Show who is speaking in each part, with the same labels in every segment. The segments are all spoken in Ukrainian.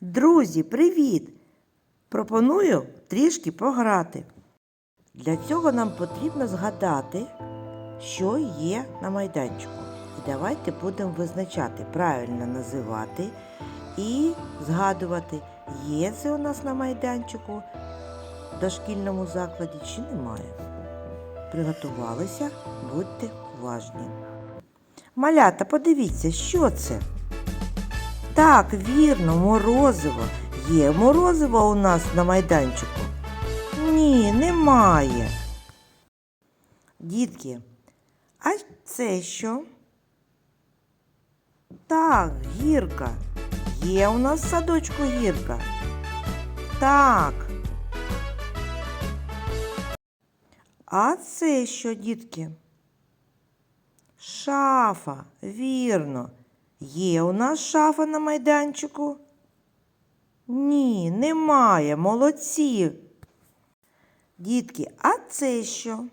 Speaker 1: Друзі, привіт! Пропоную трішки пограти. Для цього нам потрібно згадати, що є на майданчику. І давайте будемо визначати, правильно називати і згадувати, є це у нас на майданчику в дошкільному закладі чи немає. Приготувалися, будьте уважні. Малята, подивіться, що це? Так, вірно, морозиво. Є морозиво у нас на майданчику? Ні, немає. Дітки, а це що? Так, гірка. Є у нас в садочку гірка. Так. А це що, дітки? Шафа, вірно. Є у нас шафа на майданчику? Ні, немає, молодці. Дітки, а це що?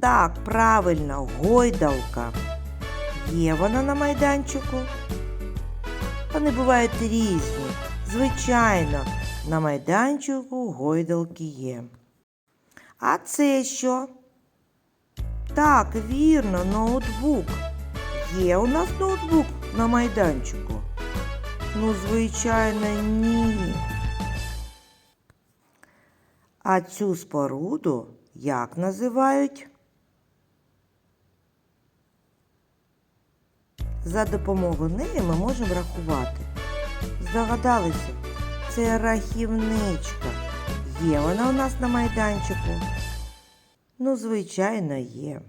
Speaker 1: Так, правильно, гойдалка. Є вона на майданчику? Вони бувають різні. Звичайно, на майданчику гойдалки є. А це що? Так, вірно, ноутбук. Є у нас ноутбук на майданчику? Ну, звичайно, ні. А цю споруду як називають? За допомогою неї ми можемо рахувати. Здогадалися, це рахівничка. Є вона у нас на майданчику? Ну, звичайно, є.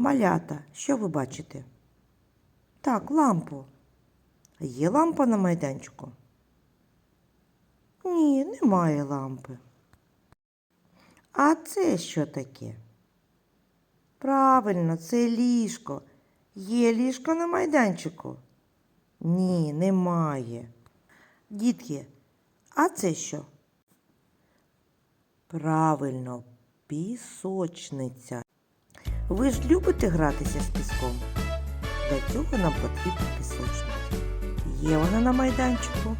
Speaker 1: Малята, що ви бачите? Так, лампу. Є лампа на майданчику? Ні, немає лампи. А це що таке? Правильно, це ліжко. Є ліжко на майданчику? Ні, немає. Дітки, а це що? Правильно, пісочниця. Ви ж любите гратися з піском? Для цього нам потрібна пісочниця. Є вона на майданчику?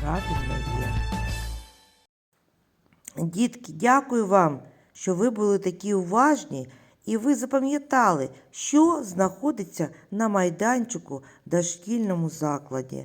Speaker 1: Правильно є. Дітки, дякую вам, що ви були такі уважні і ви запам'ятали, що знаходиться на майданчику дошкільному закладі.